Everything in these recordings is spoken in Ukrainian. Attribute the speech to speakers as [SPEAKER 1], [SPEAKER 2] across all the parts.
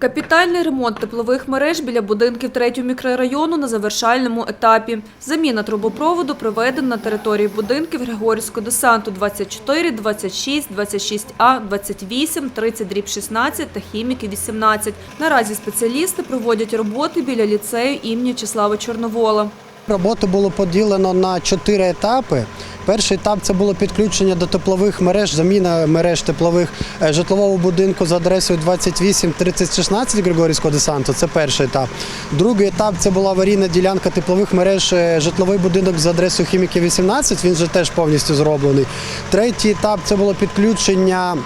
[SPEAKER 1] Капітальний ремонт теплових мереж біля будинків третього мікрорайону на завершальному етапі. Заміна трубопроводу проведена на території будинків Григорівського десанту 24, 26, 26А, 28, 30 дріб 16 та хіміки 18. Наразі спеціалісти проводять роботи біля ліцею імені Числава Чорновола.
[SPEAKER 2] Роботу було поділено на чотири етапи. Перший етап це було підключення до теплових мереж, заміна мереж теплових е, житлового будинку за адресою 28 30 16 Григорівського десанту. Це перший етап. Другий етап це була аварійна ділянка теплових мереж, е, житловий будинок за адресою Хіміки 18. Він вже теж повністю зроблений. Третій етап це було підключення.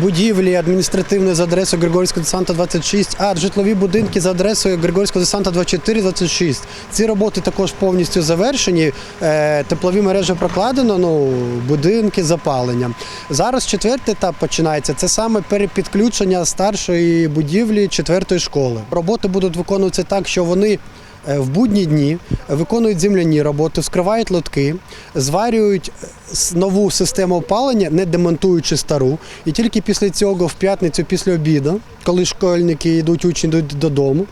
[SPEAKER 2] Будівлі адміністративної за адресою Григорівського десанта 26, а житлові будинки за адресою Григорівського десанта 24-26. Ці роботи також повністю завершені. Е, Теплові мережі прокладено, ну, будинки запалення. Зараз четвертий етап починається. Це саме перепідключення старшої будівлі четвертої школи. Роботи будуть виконуватися так, що вони в будні дні виконують земляні роботи, вскривають лотки, зварюють е, нову систему опалення, не демонтуючи стару. І тільки після цього, в п'ятницю після обіду, коли школьники йдуть, учні йдуть додому.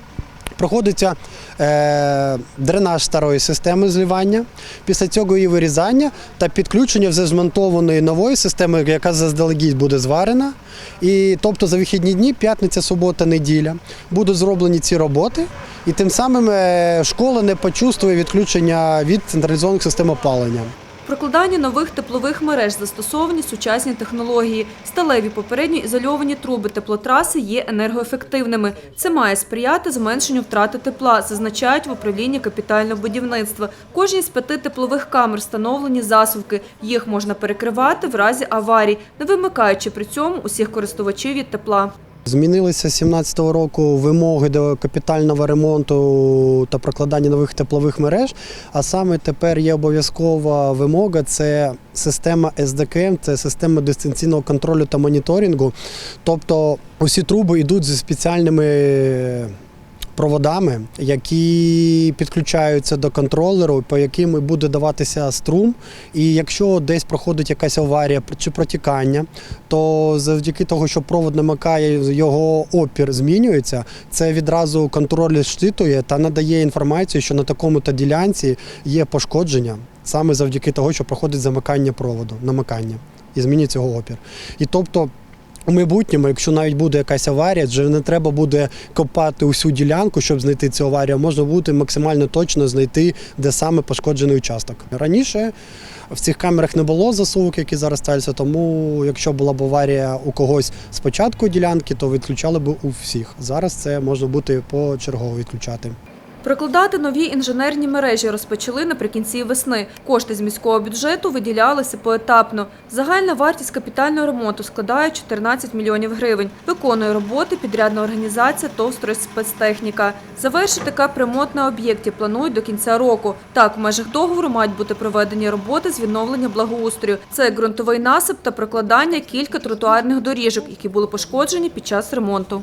[SPEAKER 2] Проходиться е, дренаж старої системи зливання, після цього її вирізання та підключення вже змонтованої нової системи, яка заздалегідь буде зварена. І тобто за вихідні дні, п'ятниця, субота, неділя, будуть зроблені ці роботи, і тим самим е, школа не почувствує відключення від централізованих систем опалення.
[SPEAKER 1] В прокладанні нових теплових мереж застосовані сучасні технології. Сталеві попередньо ізольовані труби теплотраси є енергоефективними. Це має сприяти зменшенню втрати тепла, зазначають в управлінні капітального будівництва. Кожній з п'яти теплових камер встановлені засувки. Їх можна перекривати в разі аварій, не вимикаючи при цьому усіх користувачів від тепла.
[SPEAKER 2] Змінилися з 2017 року вимоги до капітального ремонту та прокладання нових теплових мереж. А саме тепер є обов'язкова вимога це система СДКМ, це система дистанційного контролю та моніторингу. Тобто усі труби йдуть зі спеціальними проводами, які підключаються до контролеру, по яким буде даватися струм. І якщо десь проходить якась аварія чи протікання, то завдяки того, що провод намикає, його опір змінюється. Це відразу контролер щитує та надає інформацію, що на такому-то ділянці є пошкодження саме завдяки того, що проходить замикання проводу, намикання і змінюється його опір. І тобто. У майбутньому, якщо навіть буде якась аварія, вже не треба буде копати усю ділянку, щоб знайти цю аварію. Можна буде максимально точно знайти, де саме пошкоджений участок. Раніше в цих камерах не було засувок, які зараз ставляться, тому якщо була б аварія у когось з початку ділянки, то відключали б у всіх. Зараз це можна буде почергово відключати.
[SPEAKER 1] Прокладати нові інженерні мережі розпочали наприкінці весни. Кошти з міського бюджету виділялися поетапно. Загальна вартість капітального ремонту складає 14 мільйонів гривень. Виконує роботи підрядна організація «Товстройспецтехніка». Завершити капремонт на об'єкті планують до кінця року. Так, в межах договору мають бути проведені роботи з відновлення благоустрою. Це ґрунтовий насип та прокладання кілька тротуарних доріжок, які були пошкоджені під час ремонту.